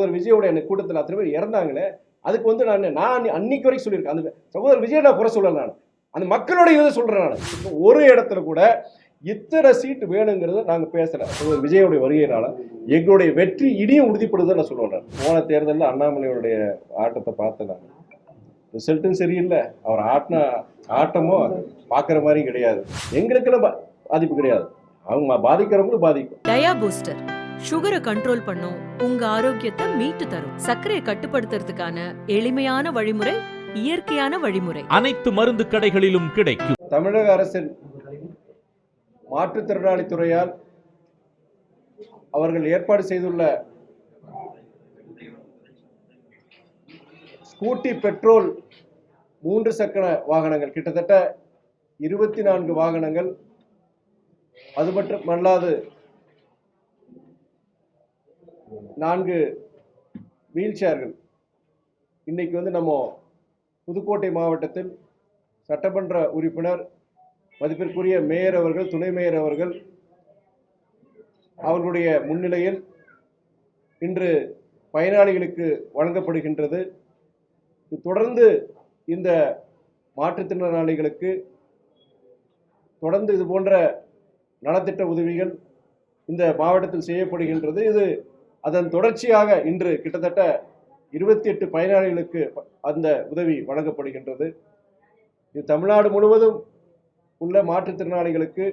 சகோதரர் விஜயோட எனக்கு கூட்டத்தில் அத்தனை பேர் இறந்தாங்களே அதுக்கு வந்து நான் நான் அன்னைக்கு வரைக்கும் சொல்லியிருக்கேன். அந்த சகோதரர் விஜய் நான் குறை சொல்லலை நான். அந்த மக்களுடைய இதை சொல்றேன் நான். ஒரு இடத்துல கூட இத்தனை சீட்டு வேணுங்கிறத நாங்க பேசல. சகோதரர் விஜயோடைய வருகையினால எங்களுடைய வெற்றி இனியும் உறுதிப்படுதுன்னு நான் சொல்லுவேன் போன தேர்தலில் அண்ணாமலையோடைய ஆட்டத்தை பார்த்தேன் நான். ரிசல்ட்டும் சரியில்லை. அவர் ஆட்டின ஆட்டமோ பார்க்குற மாதிரியும் கிடையாது. எங்களுக்கெல்லாம் பா- பாதிப்பு கிடையாது. அவங்க பாதிக்கிறவங்களும் பாதிக்கும். டயா பூஸ்டர். சுகரை கண்ட்ரோல் பண்ணும். உங்க ஆரோக்கியத்தை மீட்டு தரும். சர்க்கரையை கட்டுப்படுத்துறதுக்கான எளிமையான வழிமுறை இயற்கையான வழிமுறை. அனைத்து மருந்து கடைகளிலும் கிடைக்கும். தமிழக அரசின் மாற்றுத்திறனாளி துறையால் அவர்கள் ஏற்பாடு செய்துள்ள ஸ்கூட்டி பெட்ரோல் மூன்று சக்கர வாகனங்கள். கிட்டத்தட்ட இருபத்தி நான்கு வாகனங்கள். அது மட்டும் அல்லாது நான்கு வீல் சேர்கள். இன்னைக்கு வந்து நம்ம புதுக்கோட்டை மாவட்டத்தில் சட்டமன்ற உறுப்பினர் மதிப்பிற்குரிய மேயர் அவர்கள் துணை மேயர் அவர்கள் அவர்களுடைய முன்னிலையில் இன்று பயனாளிகளுக்கு வழங்கப்படுகின்றது. இது தொடர்ந்து இந்த மாற்றுத்திறனாளிகளுக்கு தொடர்ந்து இது போன்ற நலத்திட்ட உதவிகள் இந்த மாவட்டத்தில் செய்யப்படுகின்றது. இது அதன் தொடர்ச்சியாக இன்று கிட்டத்தட்ட இருபத்தி எட்டு பயனாளிகளுக்கு அந்த உதவி வழங்கப்படுகின்றது. இது தமிழ்நாடு முழுவதும் உள்ள மாற்றுத்திறனாளிகளுக்கு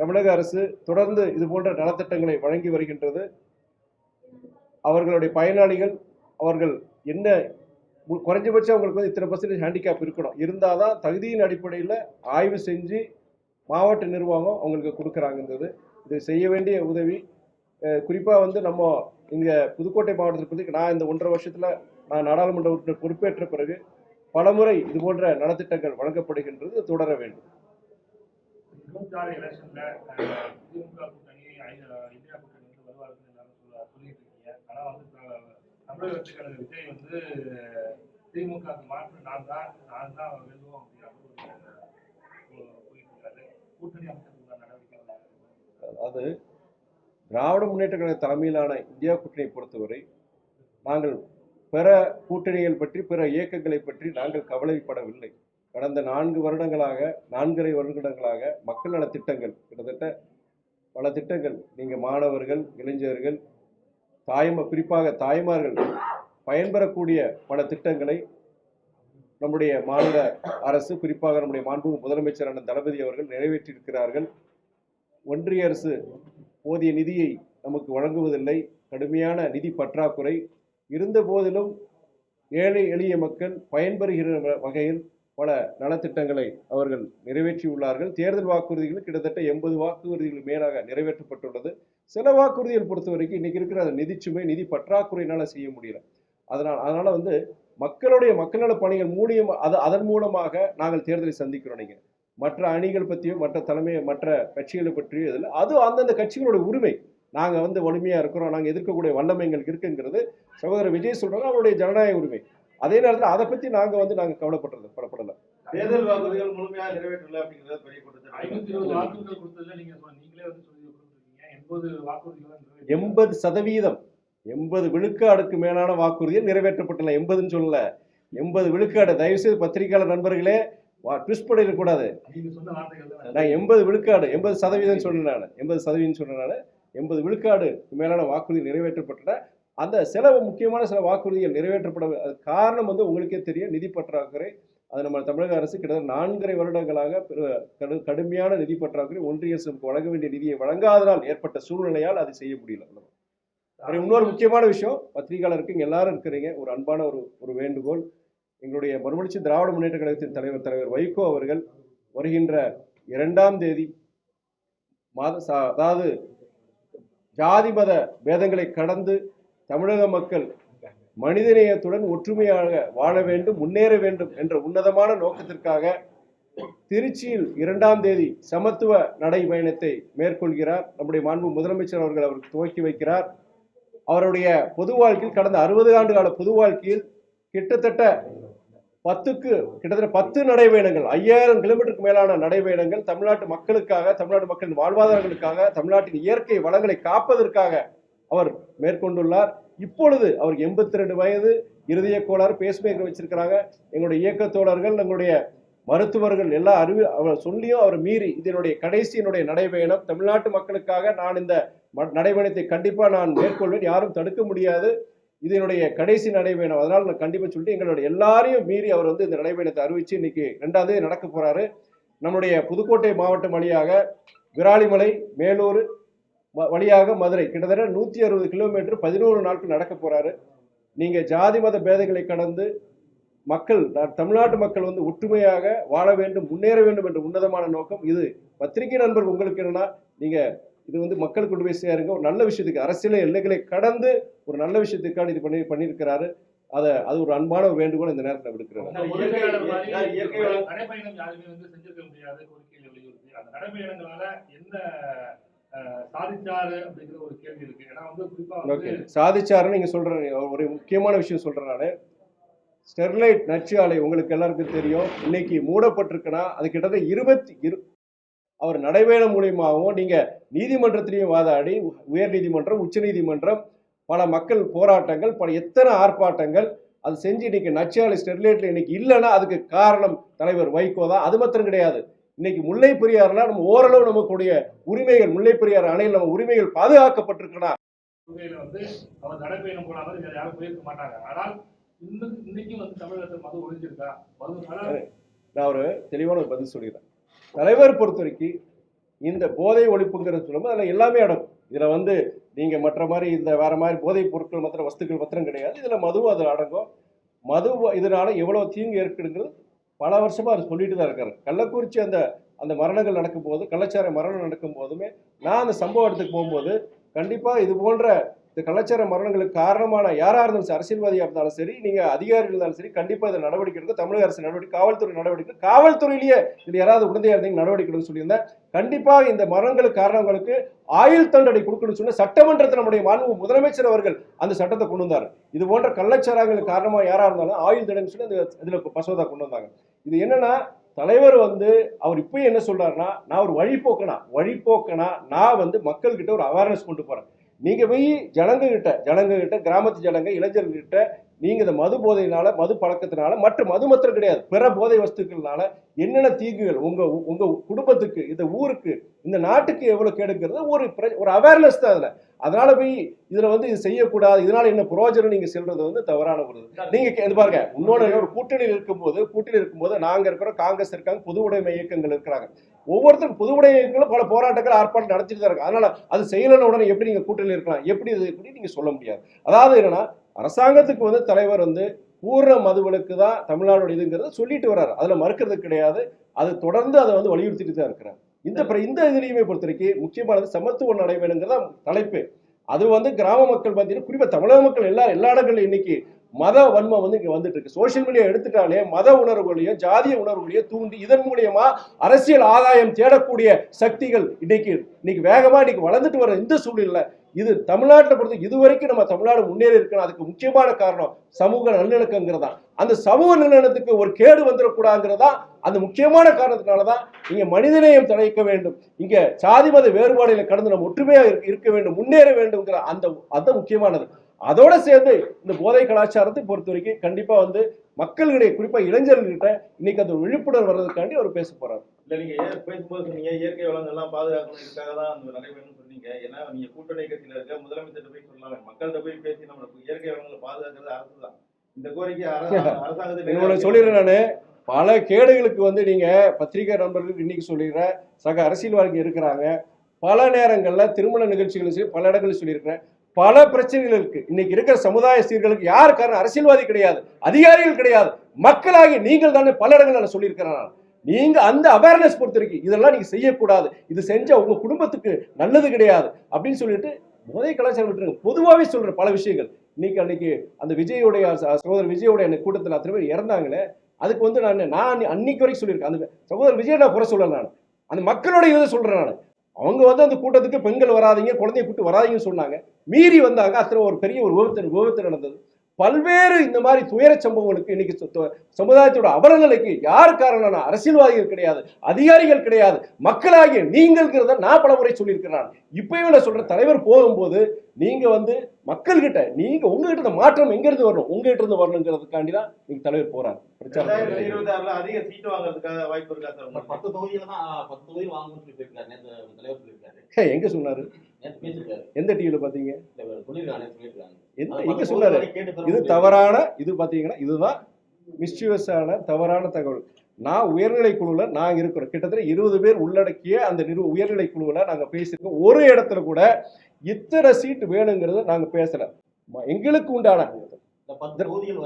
தமிழக அரசு தொடர்ந்து இது போன்ற நலத்திட்டங்களை வழங்கி வருகின்றது. அவர்களுடைய பயனாளிகள் அவர்கள் என்ன குறைஞ்சபட்சம் அவங்களுக்கு வந்து இத்தனை பர்சன்டேஜ் ஹேண்டிகேப் இருக்கணும். இருந்தால் தான் தகுதியின் அடிப்படையில் ஆய்வு செஞ்சு மாவட்ட நிர்வாகம் அவங்களுக்கு கொடுக்குறாங்கன்றது. இது செய்ய வேண்டிய உதவி குறிப்பாக வந்து நம்ம இங்கே புதுக்கோட்டை மாவட்டத்தை பற்றி நான் இந்த ஒன்றரை வருஷத்தில் நான் நாடாளுமன்ற உறுப்பினர் பொறுப்பேற்ற பிறகு பலமுறை இது போன்ற நலத்திட்டங்கள் வழங்கப்படுகின்றது தொடர வேண்டும். திமுக வந்து வந்து வந்து மாற்று நான் தான் நான் தான் வெல்லுவோம் கூட்டணி வந்து அது திராவிட முன்னேற்ற கழக தலைமையிலான இந்தியா கூட்டணியை பொறுத்தவரை நாங்கள் பிற கூட்டணிகள் பற்றி பிற இயக்கங்களை பற்றி நாங்கள் கவலைப்படவில்லை. கடந்த நான்கு வருடங்களாக நான்கரை வருடங்களாக மக்கள் நல திட்டங்கள் கிட்டத்தட்ட பல திட்டங்கள் நீங்கள் மாணவர்கள் இளைஞர்கள் தாய்ம குறிப்பாக தாய்மார்கள் பயன்பெறக்கூடிய பல திட்டங்களை நம்முடைய மாநில அரசு குறிப்பாக நம்முடைய மாண்புமிகு முதலமைச்சரான தளபதி அவர்கள் நிறைவேற்றியிருக்கிறார்கள். ஒன்றிய அரசு போதிய நிதியை நமக்கு வழங்குவதில்லை. கடுமையான நிதி பற்றாக்குறை. இருந்த போதிலும் ஏழை எளிய மக்கள் பயன்பெறுகிற வ- வகையில் பல நலத்திட்டங்களை அவர்கள் நிறைவேற்றியுள்ளார்கள். தேர்தல் வாக்குறுதிகள் கிட்டத்தட்ட எண்பது வாக்குறுதிகள் மேலாக நிறைவேற்றப்பட்டுள்ளது. சில வாக்குறுதிகள் பொறுத்த வரைக்கும் இன்னைக்கு இருக்கிற அந்த நிதிச்சுமை நிதி பற்றாக்குறையினால செய்ய முடியல. அதனால் அதனால வந்து மக்களுடைய மக்கள் நல பணிகள் மூலியம் அது அதன் மூலமாக நாங்கள் தேர்தலை சந்திக்கிறோம் நீங்க. மற்ற அணிகள் பற்றியும் மற்ற தலைமை மற்ற கட்சிகளை பற்றியும் இதில் அது அந்தந்த கட்சிகளுடைய உரிமை. நாங்கள் வந்து வலிமையாக இருக்கிறோம் நாங்கள் எதிர்க்கக்கூடிய வல்லமை எங்களுக்கு இருக்குங்கிறது சகோதரர் விஜய் சொல்றாங்க அவருடைய ஜனநாயக உரிமை. அதே நேரத்தில் அதை பற்றி நாங்கள் வந்து நாங்கள் கவலைப்படுறது படப்படலை. தேர்தல் வாக்குறுதிகள் முழுமையாக நிறைவேற்றல அப்படிங்கிறது பெரிய ஐநூத்தி இருபது குற்றச்சாட்டு வாக்குறுதிகள் கொடுத்ததுல நீங்க சொன்ன- நீங்களே வந்து சொல்லி கொடுத்துருக்கீங்க. எண்பது வாக்குறுதிகள் எண்பது சதவீதம். எண்பது விழுக்காடுக்கு மேலான வாக்குறுதிகள் நிறைவேற்றப்பட்டுள்ள எண்பதுன்னு சொல்லல. எண்பது விழுக்காடு. தயவுசெய்து பத்திரிகையாளர் நண்பர்களே ட்விஸ்ட் பண்ணிடக்கூடாது நான் எண்பது விழுக்காடு எண்பது சதவீதம் சொன்னேன் நான். எண்பது சதவீதம் சொன்னேன் நான். எண்பது விழுக்காடு மேலான வாக்குறுதி நிறைவேற்றப்பட்டன. அந்த சில முக்கியமான சில வாக்குறுதிகள் நிறைவேற்றப்பட அது காரணம் வந்து உங்களுக்கே தெரியும். நிதி பற்றாக்குறை அது நம்ம தமிழக அரசு கிட்டத்தட்ட நான்கரை வருடங்களாக கடு கடுமையான நிதி பற்றாக்குறை ஒன்றிய அரசு நமக்கு வழங்க வேண்டிய நிதியை வழங்காததால் ஏற்பட்ட சூழ்நிலையால் அது செய்ய முடியல. இன்னொரு முக்கியமான விஷயம் பத்திரிகையாளருக்கு இங்க எல்லாரும் இருக்கிறீங்க. ஒரு அன்பான ஒரு ஒரு வேண்டுகோள். எங்களுடைய மறுமலர்ச்சி திராவிட முன்னேற்ற கழகத்தின் தலைவர் தலைவர் வைகோ அவர்கள் வருகின்ற இரண்டாம் தேதி மாத அதாவது ஜாதி மத பேதங்களை கடந்து தமிழக மக்கள் மனிதநேயத்துடன் ஒற்றுமையாக வாழ வேண்டும் முன்னேற வேண்டும் என்ற உன்னதமான நோக்கத்திற்காக திருச்சியில் இரண்டாம் தேதி சமத்துவ நடைபயணத்தை மேற்கொள்கிறார். நம்முடைய மாண்பு முதலமைச்சர் அவர்கள் அவருக்கு துவக்கி வைக்கிறார். அவருடைய பொது வாழ்க்கையில் கடந்த அறுபது ஆண்டு கால பொது வாழ்க்கையில் கிட்டத்தட்ட பத்துக்கு கிட்டத்தட்ட பத்து நடைபயணங்கள் ஐயாயிரம் கிலோமீட்டருக்கு மேலான நடைபயணங்கள் தமிழ்நாட்டு மக்களுக்காக தமிழ்நாட்டு மக்களின் வாழ்வாதாரங்களுக்காக தமிழ்நாட்டின் இயற்கை வளங்களை காப்பதற்காக அவர் மேற்கொண்டுள்ளார். இப்பொழுது அவருக்கு எண்பத்தி ரெண்டு வயது இருதய கோளாறு பேஸ்மேக்கர் வச்சிருக்கிறாங்க. எங்களுடைய இயக்கத்தோழர்கள் எங்களுடைய மருத்துவர்கள் எல்லா அறிவு அவர் சொல்லியும் அவர் மீறி இதனுடைய கடைசி என்னுடைய நடைபயணம். தமிழ்நாட்டு மக்களுக்காக நான் இந்த ம- நடைபயணத்தை கண்டிப்பாக நான் மேற்கொள்வேன். யாரும் தடுக்க முடியாது. இது என்னுடைய கடைசி நடைபயணம். அதனால நான் கண்டிப்பா சொல்லிட்டு எங்களுடைய எல்லாரையும் மீறி அவர் வந்து இந்த நடைபயணத்தை அறிவிச்சு இன்னைக்கு ரெண்டாவது நடக்க போறாரு. நம்முடைய புதுக்கோட்டை மாவட்டம் வழியாக விராலிமலை மேலூர் வழியாக மதுரை. கிட்டத்தட்ட நூற்றி அறுபது கிலோமீட்டர் பதினோரு நாட்கள் நடக்க போறாரு. நீங்க ஜாதி மத பேதங்களை கடந்து மக்கள் தமிழ்நாட்டு மக்கள் வந்து ஒற்றுமையாக வாழ வேண்டும் முன்னேற வேண்டும் என்ற உன்னதமான நோக்கம் இது. பத்திரிகை நண்பர் உங்களுக்கு என்னன்னா நீங்க இது வந்து மக்கள் கொண்டு போய் சேருங்க. ஒரு நல்ல விஷயத்துக்கு அரசியல் எல்லைகளை கடந்து ஒரு நல்ல விஷயத்துக்காக இது பண்ணி பண்ணியிருக்கிறாரு. அதை அது ஒரு அன்பான வேண்டுகோள் இந்த நேரத்தில் வளம் நடைபயணம் யாருமே வந்து செஞ்சிருக்க முடியாத கோரிக்கைகளை வலியுறுத்தி. அந்த நடைபயணங்களால என்ன அஹ், சாதிச்சாரு அப்படிங்கிற ஒரு கேள்வி இருக்கு. ஏன்னா வந்து குறிப்பா ஓகே. வந்து சாதிச்சாருன்னு நீங்க சொல்ற ஒரு முக்கியமான விஷயம் சொல்றேன் நான். ஸ்டெர்லைட் நச்சு ஆலை உங்களுக்கு எல்லாருக்கும் தெரியும். இன்னைக்கு மூடப்பட்டிருக்குன்னா அது கிட்டத்தட்ட இருபத்தி இரு அவர் நடைபயணம் மூலியமாகவும் நீங்க நீதிமன்றத்திலையும் வாதாடி உயர் நீதிமன்றம் உச்ச நீதிமன்றம் பல மக்கள் போராட்டங்கள் பல எத்தனை ஆர்ப்பாட்டங்கள் அது செஞ்சு இன்னைக்கு நச்சு ஆலை ஸ்டெர்லைட்ல இன்னைக்கு இல்லைன்னா அதுக்கு காரணம் தலைவர் வைகோ தான். அது மாத்திரம் கிடையாது. இன்னைக்கு முல்லை பெரியாறுல நம்ம ஓரளவு நமக்குடைய உரிமைகள் முல்லை பெரியாறு அணையில் நம்ம உரிமைகள் பாதுகாக்கப்பட்டிருக்குன்னா கொள்கையில வந்து அவர் நடைபயணம் போனாலும் இங்க யாரும் போயிருக்க மாட்டாங்க. ஆனால் இன்னும் இன்னைக்கும் வந்து தமிழகத்தில் மது ஒழிஞ்சிருக்கா? மது நான் ஒரு தெளிவான ஒரு பதில் சொல்லிடுறேன் தலைவர் பொறுத்த வரைக்கும் இந்த போதை ஒழிப்புங்கிறது சொல்லும்போது அதில் எல்லாமே அடங்கும். இதில் வந்து நீங்கள் மற்ற மாதிரி இந்த வேற மாதிரி போதைப் பொருட்கள் மாத்திரம் வஸ்துக்கள் மாத்திரம் கிடையாது. இதில் மதுவும் அதில் அடங்கும். மது இதனால் எவ்வளோ தீங்கு ஏற்படுங்கிறது பல வருஷமாக அவர் சொல்லிட்டு தான் இருக்காரு. கள்ளக்குறிச்சி அந்த அந்த மரணங்கள் நடக்கும்போது கள்ளச்சார மரணம் நடக்கும் போதுமே நான் அந்த சம்பவ இடத்துக்கு போகும்போது கண்டிப்பாக இது போன்ற இந்த கலாச்சார மரணங்களுக்கு காரணமான யாராக இருந்தாலும் சரி அரசியல்வாதியாக இருந்தாலும் சரி நீங்கள் அதிகாரிகள் இருந்தாலும் சரி கண்டிப்பாக இதை நடவடிக்கை எடுக்க தமிழக அரசு நடவடிக்கை காவல்துறை நடவடிக்கை காவல்துறையிலேயே இது யாராவது உடந்தையாக இருந்தீங்க நடவடிக்கை எடுக்க சொல்லியிருந்தேன் கண்டிப்பாக இந்த மரணங்களுக்கு காரணங்களுக்கு ஆயுள் தண்டனை கொடுக்கணும்னு சொன்ன சட்டமன்றத்தில் நம்முடைய மாண்பு முதலமைச்சர் அவர்கள் அந்த சட்டத்தை கொண்டு வந்தார். இது போன்ற கள்ளச்சாரங்களுக்கு காரணமாக யாராக இருந்தாலும் ஆயுள் தண்டனை சொல்லி அந்த இதில் மசோதா கொண்டு வந்தாங்க. இது என்னன்னா தலைவர் வந்து அவர் இப்போயும் என்ன சொல்றாருன்னா நான் ஒரு வழிபோக்கனா வழிபோக்கனா நான் வந்து மக்கள்கிட்ட ஒரு அவேர்னஸ் கொண்டு போறேன். நீங்கள் போய் ஜனங்க கிட்ட ஜனங்க கிட்ட கிராமத்து ஜனங்க இளைஞர்கிட்ட நீங்கள் நீங்க இந்த மது போதையினால மது பழக்கத்தினால மற்ற மது மாத்திரம் கிடையாது பிற போதை வஸ்துக்கள்னால என்னென்ன தீங்குகள் உங்க உங்க குடும்பத்துக்கு இந்த ஊருக்கு இந்த நாட்டுக்கு எவ்வளவு கேடுங்கிறது ஒரு பிர- ஒரு அவேர்னஸ் தான் அதுல. அதனால போய் இதுல வந்து இது செய்யக்கூடாது இதனால என்ன பிரயோஜனம் நீங்க சொல்றது வந்து தவறான ஒரு நீங்கள் நீங்க இது பாருங்க இன்னொன்று ஒரு கூட்டணியில் இருக்கும்போது கூட்டணியில் இருக்கும்போது நாங்க இருக்கிறோம் காங்கிரஸ் இருக்காங்க பொது உடைமை இயக்கங்கள் இருக்கிறாங்க. ஒவ்வொருத்தரும் பொது உடைய இயக்கங்களும் பல போராட்டங்கள் ஆர்ப்பாட்டம் நடத்திட்டு தான் இருக்காங்க. அதனால அது செய்யலன்னு உடனே எப்படி நீங்க கூட்டணியில் இருக்கலாம்? எப்படி இது எப்படி நீங்க சொல்ல முடியாது? அதாவது என்னன்னா அரசாங்கத்துக்கு வந்து தலைவர் வந்து பூர்ண மதுவிலக்கு தான் தமிழ்நாடு இதுங்கிறத சொல்லிட்டு வர்றாரு. அதில் மறுக்கிறது கிடையாது. அது தொடர்ந்து அதை வந்து வலியுறுத்திட்டு தான் இருக்கிறார். இந்த பிற- இந்த இதுலையுமே பொறுத்த வரைக்கும் முக்கியமானது சமத்துவ நடைபெறுங்கிறதா தலைப்பு. அது வந்து கிராம மக்கள் பார்த்தீங்கன்னா குறிப்பாக தமிழக மக்கள் எல்லா எல்லா இடங்கள்லையும் இன்னைக்கு மத வன்மம் வந்து இங்கே வந்துட்டு இருக்கு. சோஷியல் மீடியா எடுத்துட்டாலே மத உணர்வுகளையும் ஜாதிய உணர்வுகளையும் தூண்டி இதன் மூலியமா அரசியல் ஆதாயம் தேடக்கூடிய சக்திகள் இன்னைக்கு இன்னைக்கு வேகமாக இன்னைக்கு வளர்ந்துட்டு வர இந்த சூழ்நிலை இது தமிழ்நாட்டை பொறுத்த இதுவரைக்கும் நம்ம தமிழ்நாடு முன்னேறி இருக்கணும் அதுக்கு முக்கியமான காரணம் சமூக நல்லிணக்கங்கிறதா அந்த சமூக நல்லிணக்கத்துக்கு ஒரு கேடு வந்துடக்கூடாதுங்கிறதா அந்த முக்கியமான காரணத்தினால தான் இங்கே மனிதநேயம் தடைக்க வேண்டும். இங்கே சாதி மத வேறுபாடுகளை கடந்து நம்ம ஒற்றுமையாக இருக்க- வேண்டும் முன்னேற வேண்டும்ங்கிற அந்த அதுதான் முக்கியமானது. அதோட சேர்ந்து இந்த போதை கலாச்சாரத்தை பொறுத்த வரைக்கும் கண்டிப்பாக வந்து மக்களிடையே குறிப்பாக இளைஞர்கள்கிட்ட இன்னைக்கு அந்த விழிப்புணர்வு வர்றதுக்காண்டி அவர் பேச போறாரு. இல்ல நீங்க பேசும்போது சொன்னீங்க இயற்கை வளங்கள் எல்லாம் பாதுகாக்கணும் இதுக்காக தான் அந்த நடைபெறணும்னு சொன்னீங்க. ஏன்னா நீங்க கூட்டணி கட்சியில இருக்க முதலமைச்சர்கிட்ட போய் சொல்லலாம் மக்கள்கிட்ட போய் பேசி நம்ம இயற்கை வளங்களை பாதுகாக்கிறது அரசு தான். இந்த கோரிக்கை அரசு- அரசாங்கத்தை சொல்லிடுறேன் நானு. பல கேடுகளுக்கு வந்து நீங்க பத்திரிகை நண்பர்களுக்கு இன்னைக்கு சொல்லிடுறேன். சக அரசியல்வாதிகள் இருக்கிறாங்க. பல நேரங்கள்ல திருமண நிகழ்ச்சிகளும் சரி பல இடங்களில் சொல்லியிருக்கிறேன். பல பிரச்சனைகள் இருக்கு. இன்னைக்கு இருக்கிற சமுதாய சீர்களுக்கு யார் காரணம் அரசியல்வாதி கிடையாது அதிகாரிகள் கிடையாது. மக்களாகி நீங்கள் தானே பல இடங்கள்ல நான் சொல்லியிருக்கிறேன் நான். நீங்க அந்த அவேர்னஸ் பொறுத்த இதெல்லாம் நீங்க செய்யக்கூடாது. இது செஞ்சா உங்க குடும்பத்துக்கு நல்லது கிடையாது. அப்படின்னு சொல்லிட்டு போதை கலாச்சாரம் விட்டுருங்க. பொதுவாகவே சொல்ற பல விஷயங்கள். இன்னைக்கு அன்னைக்கு அந்த விஜயோடைய சகோதரர் விஜயோடைய கூட்டத்தில் அத்தனை பேர் இறந்தாங்களே அதுக்கு வந்து நான் நான் அன்னைக்கு வரைக்கும் சொல்லியிருக்கேன். அந்த சகோதரர் விஜய் நான் குறை சொல்லலை நான். அந்த மக்களுடைய இதை சொல்கிறேன் நான். அவங்க வந்து அந்த கூட்டத்துக்கு பெண்கள் வராதீங்க குழந்தைய கூட்டு வராதீங்கன்னு சொன்னாங்க. மீறி வந்தாங்க. அத்தனை ஒரு பெரிய ஒரு விபத்து விபத்து நடந்தது. பல்வேறு இந்த மாதிரி துயர சம்பவங்களுக்கு இன்னைக்கு சமுதாயத்தோட அவலநிலைக்கு யார் காரணம்னா அரசியல்வாதிகள் கிடையாது அதிகாரிகள் கிடையாது மக்களாகிய நீங்கள்ங்கிறத நான் பல முறை சொல்லியிருக்கிறேன். இப்பயும் நான் சொல்றேன் தலைவர் போகும்போது நீங்க வந்து மக்கள்கிட்ட நீங்க உங்ககிட்ட இந்த மாற்றம் எங்க இருந்து வரணும் உங்ககிட்ட இருந்து வரணுங்கிறதுக்காண்டி தான் நீங்க தலைவர் ஆறுல அதிக சீட்டு வாங்குறதுக்காக வாய்ப்பு இருக்கா சார் ஒரு உங்களுக்கு? பத்து தொகுதியில தான் பத்து தொகுதியில் வாங்கணும்னு சொல்லி போயிருக்காரு தலைவர் சொல்லியிருக்காரு எங்க சொன்னாரு? எந்த டிவில பாத்தீங்க எந்த எங்க சொன்னாரு? இது. தவறான இது பாத்தீங்கன்னா இதுதான் மிஸ்யூவஸான தவறான தகவல். நான் உயர்நிலை குழுவில் நாங்கள் இருக்கிறோம். கிட்டத்தட்ட இருபது பேர் உள்ளடக்கிய அந்த நிறு உயர்நிலை குழுவில் நாங்கள் பேசியிருக்கோம். ஒரு இடத்துல கூட இத்தனை சீட்டு வேணுங்கிறத நாங்கள் பேசல. எங்களுக்கு உண்டான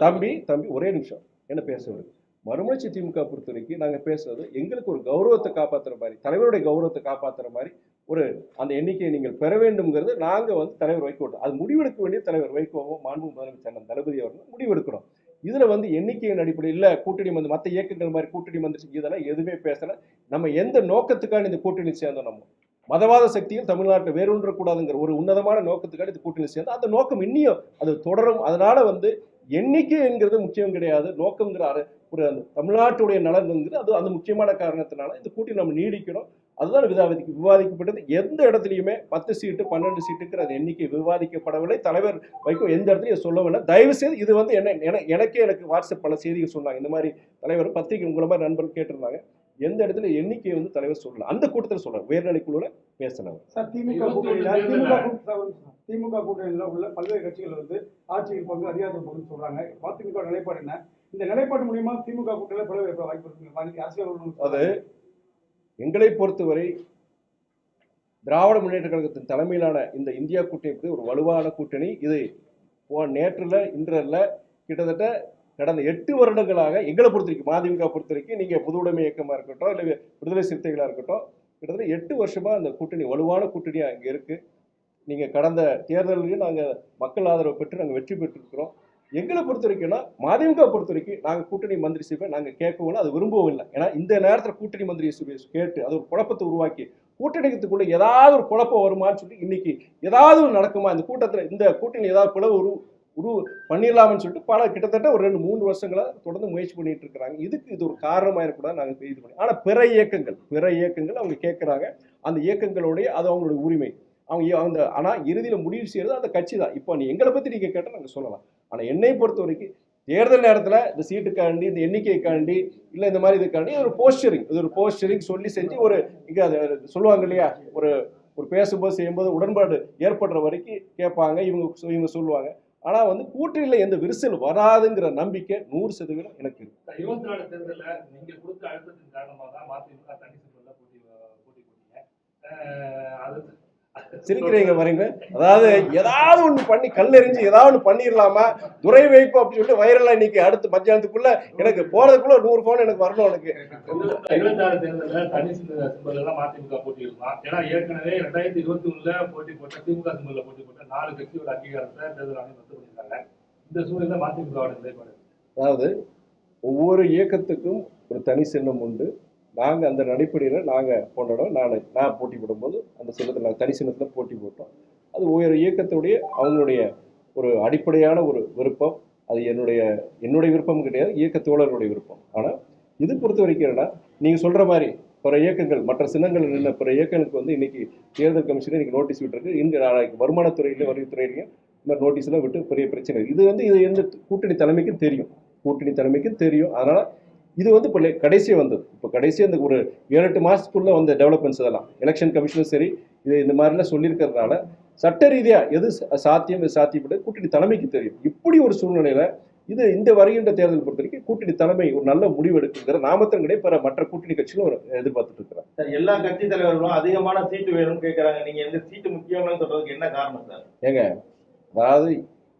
தம்பி தம்பி ஒரே நிமிஷம். என்ன பேச விடுங்க மறுமலர்ச்சி திமுக பொறுத்த வரைக்கும் நாங்கள் பேசுறது எங்களுக்கு ஒரு கௌரவத்தை காப்பாற்றுற மாதிரி தலைவருடைய கௌரவத்தை காப்பாற்றுற மாதிரி ஒரு அந்த எண்ணிக்கையை நீங்கள் பெற வேண்டும்ங்கிறது நாங்கள் வந்து தலைவர் வைக்க அது முடிவெடுக்க வேண்டிய தலைவர் வைகோவோ மாண்பு முதலமைச்சர் அண்ணன் தளபதி அவர் முடிவெடுக்கணும். இதில் வந்து எண்ணிக்கையின் அடிப்படையில் இல்லை கூட்டணி வந்து மற்ற இயக்கங்கள் மாதிரி கூட்டணி வந்துச்சு இதெல்லாம் எதுவுமே பேசலை. நம்ம எந்த நோக்கத்துக்கான இந்த கூட்டணி சேர்ந்தோம் நம்ம? மதவாத சக்தியும் தமிழ்நாட்டை வேறுன்றக்கூடாதுங்கிற ஒரு உன்னதமான நோக்கத்துக்காக இந்த கூட்டணி சேர்ந்து அந்த நோக்கம் இன்னியும் அது தொடரும். அதனால வந்து எண்ணிக்கைங்கிறது முக்கியம் கிடையாது. நோக்கங்கிற ஒரு அந்த தமிழ்நாட்டுடைய நலன்ங்கிறது அது அந்த முக்கியமான காரணத்தினால இந்த கூட்டணி நம்ம நீடிக்கணும். அதுதான் விவாதிக்க விவாதிக்கப்பட்டது. எந்த இடத்துலையுமே பத்து சீட்டு பன்னெண்டு சீட்டுங்கிற அந்த எண்ணிக்கை விவாதிக்கப்படவில்லை. தலைவர் வைக்கும் எந்த இடத்துலையும் சொல்லவில்லை தயவு செய்து இது வந்து என்ன என- எனக்கே எனக்கு வாட்ஸ்அப் பல செய்திகள் சொன்னாங்க. இந்த மாதிரி தலைவர் பத்திரிகை உங்களை மாதிரி நண்பர்கள் கேட்டிருந்தாங்க. எந்த இடத்துல எண்ணிக்கையை வந்து தலைவர் சொல்லல. அந்த கூட்டத்தில் சொல்றாரு. உயர்நிலை குழுவில் பேசினவர். சார் திமுக திமுக கூட்டணியில உள்ள பல்வேறு கட்சிகள் வந்து ஆட்சியில் பங்கு அதிகாரத்தில் பங்கு சொல்றாங்க. அதிமுக நிலைப்பாடு என்ன? இந்த நிலைப்பாடு மூலியமா திமுக கூட்டணியில பிளவு ஏற்பட வாய்ப்பு இருக்கு அரசியல் அது எங்களை பொறுத்தவரை திராவிட முன்னேற்ற கழகத்தின் தலைமையிலான இந்த இந்தியா கூட்டணி ஒரு வலுவான கூட்டணி. இது நேற்றுல இன்றல்ல கிட்டத்தட்ட கடந்த எட்டு வருடங்களாக எங்களை பொறுத்த வரைக்கும் மதிமுக பொறுத்த வரைக்கும் நீங்கள் பொது உடைமை இயக்கமாக இருக்கட்டும் இல்லை விடுதலை சிறுத்தைகளாக இருக்கட்டும் கிட்டத்தட்ட எட்டு வருஷமா அந்த கூட்டணி வலுவான கூட்டணியாக இங்கே இருக்கு. நீங்கள் கடந்த தேர்தலையும் நாங்கள் மக்கள் ஆதரவு பெற்று நாங்கள் வெற்றி பெற்றிருக்கிறோம். எங்களை பொறுத்த வரைக்கும்னா மதிமுக பொறுத்த வரைக்கும் நாங்கள் கூட்டணி மந்திரி சபை நாங்கள் கேட்கவும் அது விரும்பவும் இல்லை. ஏன்னா இந்த நேரத்தில் கூட்டணி மந்திரி சபை கேட்டு அது ஒரு குழப்பத்தை உருவாக்கி கூட்டணிக்குள்ள ஏதாவது ஒரு குழப்பம் வருமான்னு சொல்லி இன்னைக்கு ஏதாவது ஒரு நடக்குமா? இந்த கூட்டத்தில் இந்த கூட்டணி ஏதாவது பிளவு உரு உரு பண்ணிடலாம்னு சொல்லிட்டு பல கிட்டத்தட்ட ஒரு ரெண்டு மூன்று வருஷங்களாக தொடர்ந்து முயற்சி பண்ணிட்டு இருக்கிறாங்க. இதுக்கு இது ஒரு காரணமாக இருக்கக்கூடாது நாங்கள் இது பண்ணி ஆனால் பிற இயக்கங்கள் பிற இயக்கங்கள் அவங்க கேட்குறாங்க. அந்த இயக்கங்களுடைய அது அவங்களுடைய உரிமை. அவங்க அந்த ஆனால் இறுதியில் முடிவு செய்கிறது அந்த கட்சி தான் இப்போ நீ எங்களை பற்றி நீங்கள் கேட்டால் நாங்கள் சொல்லலாம். ஆனால் என்னை பொறுத்த வரைக்கும் தேர்தல் நேரத்தில் இந்த சீட்டுக்காண்டி இந்த எண்ணிக்கைக்காண்டி இல்லை இந்த மாதிரி இதுக்காண்டி ஒரு போஸ்டரிங் இது ஒரு போஸ்டரிங் சொல்லி செஞ்சு ஒரு இங்கே அது சொல்லுவாங்க இல்லையா? ஒரு ஒரு பேசும்போது செய்யும்போது உடன்பாடு ஏற்படுற வரைக்கும் கேட்பாங்க இவங்க சொ- இவங்க சொல்லுவாங்க. ஆனால் வந்து கூட்டணியில் எந்த விரிசல் வராதுங்கிற நம்பிக்கை நூறு சதவீதம் எனக்கு இருக்கு. இருபத்தி நாலு தேர்தலில் நீங்கள் கொடுத்த அழுத்தத்தின் காரணமாக தான் மதிமுக தனி போட்டி போட்டி போட்டீங்க. அது சிரிக்கிறீங்க வரீங்க அதாவது ஏதாவது ஒண்ணு பண்ணி கல்லெறிஞ்சு ஏதாவது ஒண்ணு பண்ணிடலாமா துறை வைப்பு அப்படின்னு சொல்லிட்டு வைரலா இன்னைக்கு அடுத்து மத்தியானத்துக்குள்ள எனக்கு போறதுக்குள்ள நூறு பவுன் எனக்கு வரணும் எனக்கு இருபத்தி ஆறு தேர்தல்ல தனி சிம்பல் எல்லாம் மதிமுக போட்டி இருக்கலாம். ஏன்னா ஏற்கனவே ரெண்டாயிரத்தி இருபத்தி ஒண்ணுல போட்டி போட்ட திமுக சிம்பல்ல போட்டி போட்ட நாலு கட்சியோட அங்கீகாரத்தை தேர்தல் ஆணையம் ரத்து பண்ணியிருக்காங்க. இந்த சூழ்நிலை மதிமுகவோட நிலைப்பாடு அதாவது ஒவ்வொரு இயக்கத்துக்கும் ஒரு தனி சின்னம் உண்டு. நாங்கள் அந்த அடிப்படையில் நாங்கள் போன்றோம் நான் நான் போட்டி போடும்போது அந்த சின்னத்தில் நாங்கள் தனி சின்னத்தில் போட்டி போட்டோம். அது உயர் இயக்கத்துடைய அவங்களுடைய ஒரு அடிப்படையான ஒரு விருப்பம். அது என்னுடைய என்னுடைய விருப்பம் கிடையாது இயக்க தோழர்களுடைய விருப்பம். ஆனால் இது பொறுத்த வரைக்கும் என்னன்னா நீங்கள் சொல்கிற மாதிரி பிற இயக்கங்கள் மற்ற சின்னங்கள் நின்ன பிற இயக்கங்களுக்கு வந்து இன்னைக்கு தேர்தல் கமிஷன் இன்னைக்கு நோட்டீஸ் விட்டுருக்கு. இங்கே நாளைக்கு வருமானத்துறையிலையும் வரித்துறையிலையும் இந்த மாதிரி நோட்டீஸ்லாம் விட்டு பெரிய பிரச்சனை. இது வந்து இது எந்த கூட்டணி தலைமைக்கும் தெரியும். கூட்டணி தலைமைக்கும் தெரியும். அதனால் இது வந்து இப்போ கடைசியாக வந்தது இப்போ கடைசியாக இந்த ஒரு ஏழு எட்டு மாதத்துக்குள்ளே வந்த டெவலப்மெண்ட்ஸ் இதெல்லாம். எலெக்ஷன் கமிஷனும் சரி இது இந்த மாதிரிலாம் சொல்லியிருக்கிறதுனால சட்ட ரீதியாக எது சாத்தியம் எது சாத்தியப்படு கூட்டணி தலைமைக்கு தெரியும். இப்படி ஒரு சூழ்நிலையில் இது இந்த வருகின்ற தேர்தல் பொறுத்த வரைக்கும் கூட்டணி தலைமை ஒரு நல்ல முடிவு எடுக்குங்கிற நாமத்தின் கிடையாது பிற மற்ற கூட்டணி கட்சிகளும் எதிர்பார்த்துட்டு இருக்கிறாங்க சார் எல்லா கட்சி தலைவர்களும் அதிகமான சீட்டு வேணும்னு கேட்கறாங்க நீங்க எந்த சீட்டு முக்கியம்னு சொல்றதுக்கு என்ன காரணம் சார்? ஏங்க அதாவது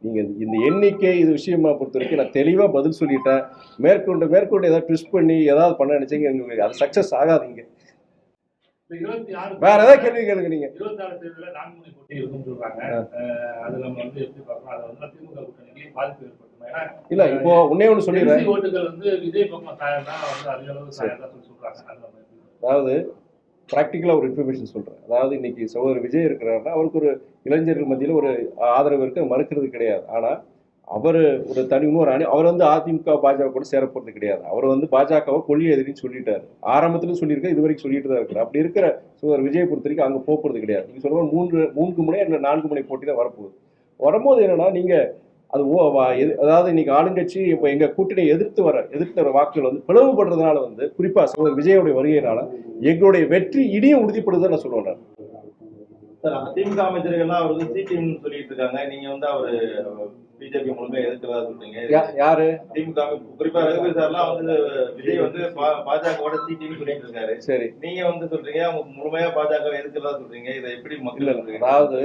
நீங்கள் இந்த எண்ணிக்கை இது விஷயமா பொறுத்த வரைக்கும் நான் தெளிவாக பதில் சொல்லிட்டேன். மேற்கொண்டு மேற்கொண்டு ஏதாவது ட்விஸ்ட் பண்ணி ஏதாவது பண்ண நினைச்சீங்க எங்களுக்கு அது சக்ஸஸ் ஆகாதீங்க. வேற ஏதாவது கேள்வி கேளுங்க நீங்க. இல்ல இப்போ உன்னே ஒன்று சொல்லிடுறேன். அதாவது ப்ராக்டிக்கலாக ஒரு இன்ஃபர்மேஷன் சொல்கிறேன் அதாவது இன்னைக்கு சகோதரர் விஜய் இருக்கிறாருன்னா அவருக்கு ஒரு இளைஞர்கள் மத்தியில் ஒரு ஆதரவு இருக்க மறுக்கிறது கிடையாது. ஆனால் அவர் ஒரு தனி இன்னொரு அணி அவர் வந்து அதிமுக பாஜக கூட சேர கிடையாது. அவர் வந்து பாஜகவை கொள்ளி எதிரின்னு சொல்லிட்டாரு. ஆரம்பத்திலும் சொல்லியிருக்க இது வரைக்கும் சொல்லிட்டு தான் இருக்கிறார் அப்படி இருக்கிற சோதர் விஜய் பொறுத்த வரைக்கும் அங்கே போகிறது கிடையாது. நீங்கள் சொல்லுவாங்க மூன்று மூன்று முனை இல்லை நான்கு முனை போட்டி தான் வரப்போகுது. வரும்போது என்னன்னா நீங்கள் அது அதாவது இன்னைக்கு ஆளுங்கட்சி இப்போ எங்க கூட்டணியை எதிர்த்து வர எதிர்த்து வர வாக்குகள் வந்து பிளவுபடுறதுனால வந்து குறிப்பா சகோதரர் விஜயோடைய வருகையினால எங்களுடைய வெற்றி இனியும் உறுதிப்படுதுன்னு நான் சொல்லுவேன் அதிமுக அமைச்சர்கள்லாம் அவர் வந்து சி டீம் சொல்லிட்டு இருக்காங்க. நீங்க வந்து அவரு பிஜேபி முழுமையா எதிர்க்கிறதா சொல்றீங்க. யாரு? திமுக குறிப்பா ரகுபதி சார்லாம் வந்து விஜய் வந்து பாஜகவோட சி டீம் சொல்லிட்டு இருக்காரு. சரி. நீங்க வந்து சொல்றீங்க அவங்க முழுமையா பாஜக எதிர்க்கிறதா சொல்றீங்க. இதை எப்படி மக்கள்? அதாவது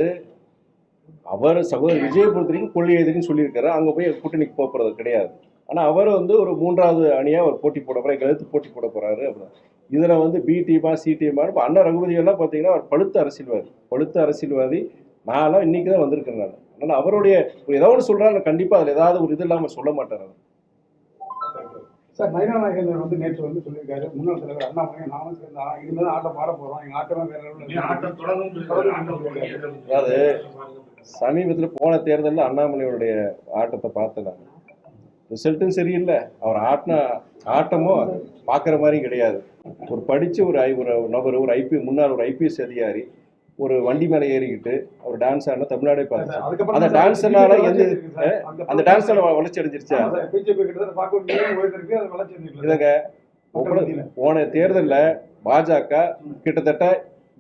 அவர் சகோதரர் விஜய் பொறுத்த வரைக்கும் கொள்ளை எதிரின்னு சொல்லியிருக்காரு. அங்க போய் கூட்டணிக்கு போகிறது போறது கிடையாது. ஆனா அவர் வந்து ஒரு மூன்றாவது அணியா அவர் போட்டி போட போறாரு. எதிர்த்து போட்டி போட போறாரு அப்படின்னு. இதுல வந்து பி டீமா சி டீமா இப்போ அண்ணா ரகுபதி எல்லாம் அவர் பழுத்த அரசியல்வாதி. பழுத்த அரசியல்வாதி. நான்லாம் இன்னைக்கு தான் வந்திருக்கேன் நான். அதனால அவருடைய ஒரு ஏதாவது ஒன்று சொல்றாரு கண்டிப்பா அதுல ஏதாவது ஒரு இது இல்லாம சொல்ல மாட்டார் அவர். சார் நயனா நாகேந்திரன் வந்து நேற்று வந்து சொல்லியிருக்காரு. முன்னாள் தலைவர் அண்ணாமலை நானும் சேர்ந்து இனிமேல் ஆட்டம் ஆட போறோம். எங்க ஆட்டமே வேற. ஆட்டம் ஆட்டம். அதாவது சமீபத்துல போன தேர்தலில் அண்ணாமலையோடைய ஆட்டத்தை பார்த்தேன் நான். ரிசல்ட்டும் சரியில்லை. அவர் ஆட்டின ஆட்டமும் பார்க்குற மாதிரி கிடையாது. ஒரு படிச்ச ஒரு ஐ ஒரு நபர் ஒரு ஐபி முன்னாள் ஒரு ஐபிஎஸ் அதிகாரி ஒரு வண்டி மேலே ஏறிக்கிட்டு அவர் டான்ஸ் ஆடினா தமிழ்நாடே அதுக்கப்புறம் அந்த சார் டான்ஸ்னால எந்த- சார். அந்த டான்ஸில் வளர்ச்சி அடைஞ்சிருச்சா? சார், ஒரு மத்தியில. போன தேர்தலில் பாஜக கிட்டத்தட்ட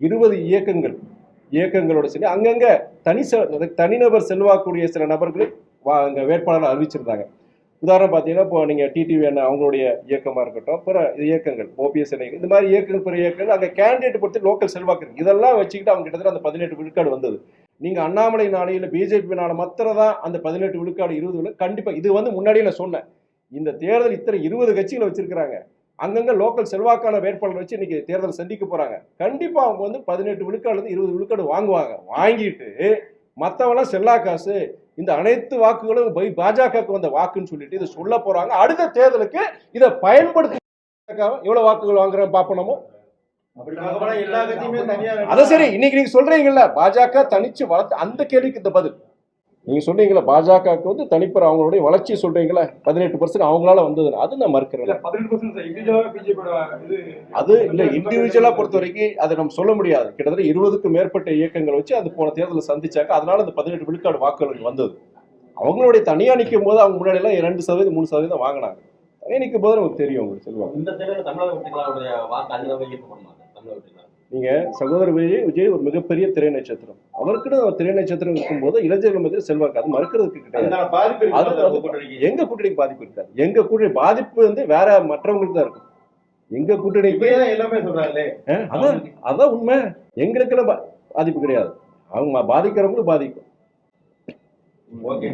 இருபது இயக்கங்கள் இயக்கங்களோட சொல்லி அங்கங்க தனி தனிநபர் செல்வாக்கூடிய சில நபர்கள் அங்க வேட்பாளர் அறிவிச்சிருந்தாங்க. உதாரணம் பார்த்தீங்கன்னா இப்போ நீங்கள் டிடிவி என்ன அவங்களுடைய இயக்கமாக இருக்கட்டும் பிற இயக்கங்கள் ஓபிஎஸ் இந்த மாதிரி இயக்கங்கள் பிற இயக்கங்கள் அங்கே கேண்டிடேட் பொறுத்து லோக்கல் செல்வாக்கு இருக்குது இதெல்லாம் வச்சுக்கிட்டு அவங்க கிட்டத்தட்ட அந்த பதினெட்டு விழுக்காடு வந்தது. நீங்கள் அண்ணாமலை நாளையில் பிஜேபி நாளை மாத்திரம் தான் அந்த பதினெட்டு விழுக்காடு இருபது விழுக்காடு கண்டிப்பாக இது வந்து முன்னாடியே நான் சொன்னேன். இந்த தேர்தல் இத்தனை இருபது கட்சிகளை வச்சிருக்கிறாங்க. அங்கங்கே லோக்கல் செல்வாக்கான வேட்பாளர் வச்சு இன்னைக்கு தேர்தல் சந்திக்க போகிறாங்க கண்டிப்பாக அவங்க வந்து பதினெட்டு விழுக்காடுலேருந்து இருபது விழுக்காடு வாங்குவாங்க. வாங்கிட்டு மற்றவெல்லாம் செல்லா காசு இந்த அனைத்து வாக்குகளும் பை- பாஜகவுக்கு வந்த வாக்குன்னு சொல்லிட்டு இதை சொல்ல போறாங்க. அடுத்த தேர்தலுக்கு இதை பயன்படுத்தி எவ்வளவு வாக்குகள் வாங்குறோம் பாப்போம் அத சரி இன்னைக்கு நீங்க சொல்றீங்கல்ல பாஜக தனிச்சு வளர்த்து அந்த கேள்விக்கு இந்த பதில். நீங்க சொல்றீங்களா பாஜகவுக்கு வந்து தனிப்பெற அவங்களுடைய வளர்ச்சி சொல்றீங்களா பதினெட்டு பர்சன்ட் அவங்களால வந்தது அது நான் மறுக்கிறேன். அது இல்ல இண்டிவிஜுவலா பொறுத்த வரைக்கும் அதை நம்ம சொல்ல முடியாது. கிட்டத்தட்ட இருபதுக்கும் மேற்பட்ட இயக்கங்கள் வச்சு அது போன தேர்தலில் சந்திச்சாக்க அதனால அந்த பதினெட்டு விழுக்காடு வாக்குகளுக்கு வந்தது. அவங்களுடைய தனியா நிற்கும் போது அவங்க முன்னாடி எல்லாம் இரண்டு சதவீதம் மூணு சதவீதம் வாங்கினாங்க. தனியா நிற்கும் போது நமக்கு தெரியும் உங்களுக்கு செல்வாங்க இந்த தேர்தலில் தமிழக வாக்கு அதிகமாக நீங்க சகோதரர் விஜய் விஜய் ஒரு மிகப்பெரிய திரை நட்சத்திரம். அவருக்குன்னு திரை நட்சத்திரம் இருக்கும்போது இளைஞர்கள் மத்தியில் செல்வாக்கு அது மறுக்கிறதுக்கு கிடையாது. எங்க கூட்டணிக்கு பாதிப்பு இருக்காது. எங்க கூட்டணி பாதிப்பு வந்து வேற மற்றவங்களுக்கு தான் இருக்கும். எங்க இப்படியே எல்லாமே சொல்றாங்களே அதான் அதான் உண்மை. எங்களுக்கெல்லாம் பாதிப்பு கிடையாது. அவங்க பாதிக்கிறவங்களும் பாதிக்கும். ஓகே.